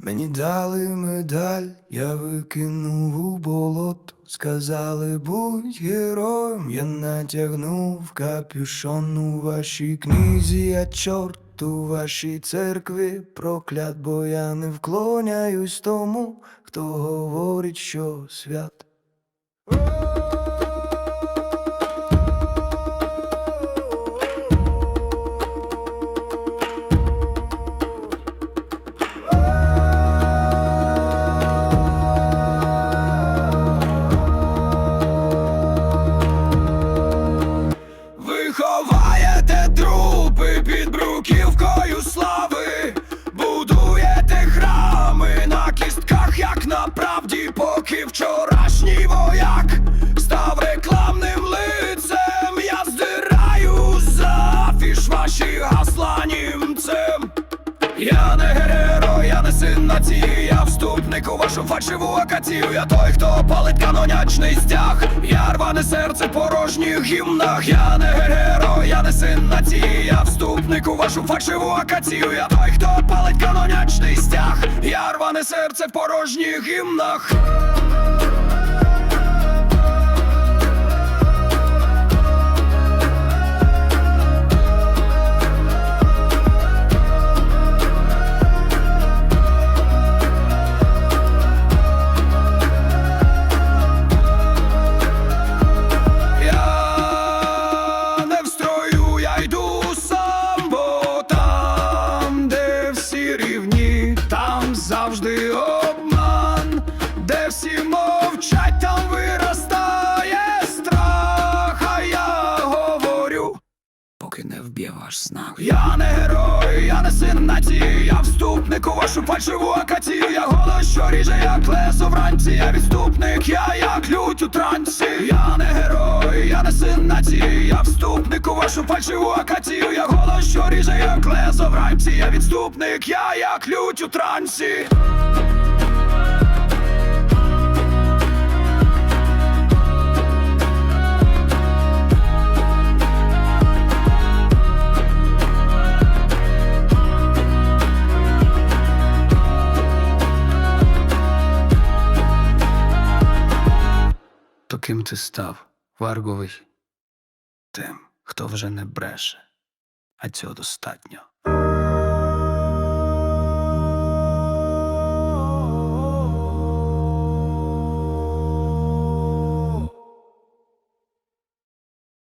Мені дали медаль, я викинув у болото. Сказали, будь героєм, я натягнув капюшон у вашій книзі, я чорт у вашій церкві проклят, бо я не вклоняюсь тому, хто говорить, що свят. Вчорашній вояк став рекламним лицем. Я здираю за фіш ваші гасла німцем. Я не гереро, я не син нації, я вступник у вашу фальшиву акацію. Я той, хто палить канонячний стяг. Я рване серце порожніх гімнах. Я не гереро, я не син нації, я вступник у вашу фальшиву акацію. Я той, хто палить канонячний стяг. Я рване серце в порожніх гімнах. Вб'є ваш знак. Я не герой, я не син нації, я вступник у вашу фальшиву акацію. Я голос, що ріже, як лесо вранці. Я відступник, я як лють у трансі. Я не герой, я не син нації, я вступник у вашу фальшиву акацію. Я голос, що ріже, як лесо вранці. Я відступник, я як лють у трансі. Ким ти став, Варговий? Тим, хто вже не бреше, а цього достатньо.